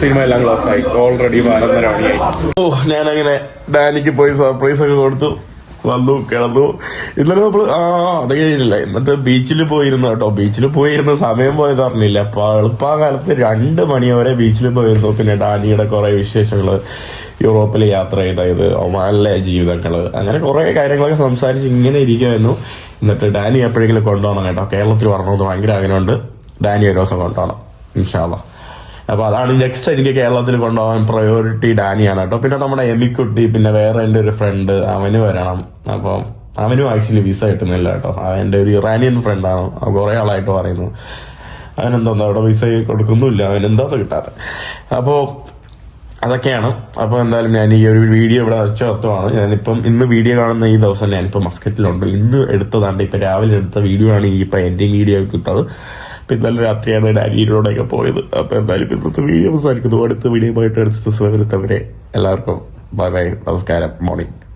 സിനിമ എല്ലാം ക്ലോസ് ആയി. ഓൾറെഡി പതിനൊന്നര മണിയായി ഓ ഞാനങ്ങനെ ഡാനിക്ക് പോയി സർപ്രൈസ് ഒക്കെ കൊടുത്തു. വന്നു കിടന്നു. ഇന്നലെ നമ്മൾ ആ അത് കഴിഞ്ഞില്ല എന്നിട്ട് ബീച്ചിൽ പോയിരുന്നു കേട്ടോ. ബീച്ചിൽ പോയിരുന്ന സമയം പോയത് അറിഞ്ഞില്ല അപ്പൊ എളുപ്പാ കാലത്ത് രണ്ട് മണി വരെ ബീച്ചിൽ പോയിരുന്നു. പിന്നെ ഡാനിയുടെ കുറെ വിശേഷങ്ങൾ യൂറോപ്പിൽ യാത്ര ചെയ്ത ഇത് ഒമാനിലെ ജീവിതങ്ങൾ അങ്ങനെ കുറെ കാര്യങ്ങളൊക്കെ സംസാരിച്ച് ഇങ്ങനെ ഇരിക്കുമായിരുന്നു എന്നിട്ട് ഡാനി എപ്പോഴെങ്കിലും കൊണ്ടുപോകണം കേട്ടോ. കേരളത്തിൽ വരണമെന്ന് ഭയങ്കര ആഗ്രഹമുണ്ട്. ഡാനി ഒരു ദിവസം കൊണ്ടുപോകണം ഇൻഷാല്ല അപ്പൊ അതാണ് നെക്സ്റ്റ് എനിക്ക് കേരളത്തിൽ കൊണ്ടുപോകാൻ പ്രയോറിറ്റി ഡാനിയാണ് കേട്ടോ. പിന്നെ നമ്മുടെ എമിക്കുട്ടി പിന്നെ വേറെ എന്റെ ഒരു ഫ്രണ്ട് അവന് വരണം. അപ്പോൾ അവനും ആക്ച്വലി വിസ കിട്ടുന്നില്ല കേട്ടോ. അവൻ എന്റെ ഒരു ഇറാനിയൻ ഫ്രണ്ടാണ് കുറെ ആളായിട്ട് പറയുന്നു. അവനെന്താ അവിടെ വിസ കൊടുക്കുന്നുമില്ല. അവൻ എന്താന്ന് കിട്ടാതെ അപ്പോൾ അതൊക്കെയാണ്. അപ്പോൾ എന്തായാലും ഞാൻ ഈ ഒരു വീഡിയോ ഇവിടെ വെച്ച് നിർത്തുവാണ്. ഞാനിപ്പം ഇന്ന് വീഡിയോ കാണുന്ന ഈ ദിവസം ഞാനിപ്പോൾ മസ്കറ്റിലുണ്ട്. ഇന്ന് എടുത്തതാണ്ട് ഇപ്പം രാവിലെ എടുത്ത വീഡിയോ ആണ് ഈ ഇപ്പം എന്റെ വീഡിയോ കിട്ടത് അപ്പം ഇന്നലെ രാത്രിയാണ് ഡാനിയിലൂടെയൊക്കെ പോയത്. അപ്പോൾ എന്തായാലും ഇന്നത്തെ വീഡിയോ അവസാനിക്കുന്നു. അടുത്ത വീഡിയോ ആയിട്ട് അടുത്ത ദിവസം വരുത്തവരെ എല്ലാവർക്കും ബൈ ബൈ. നമസ്കാരം. മോർണിംഗ്.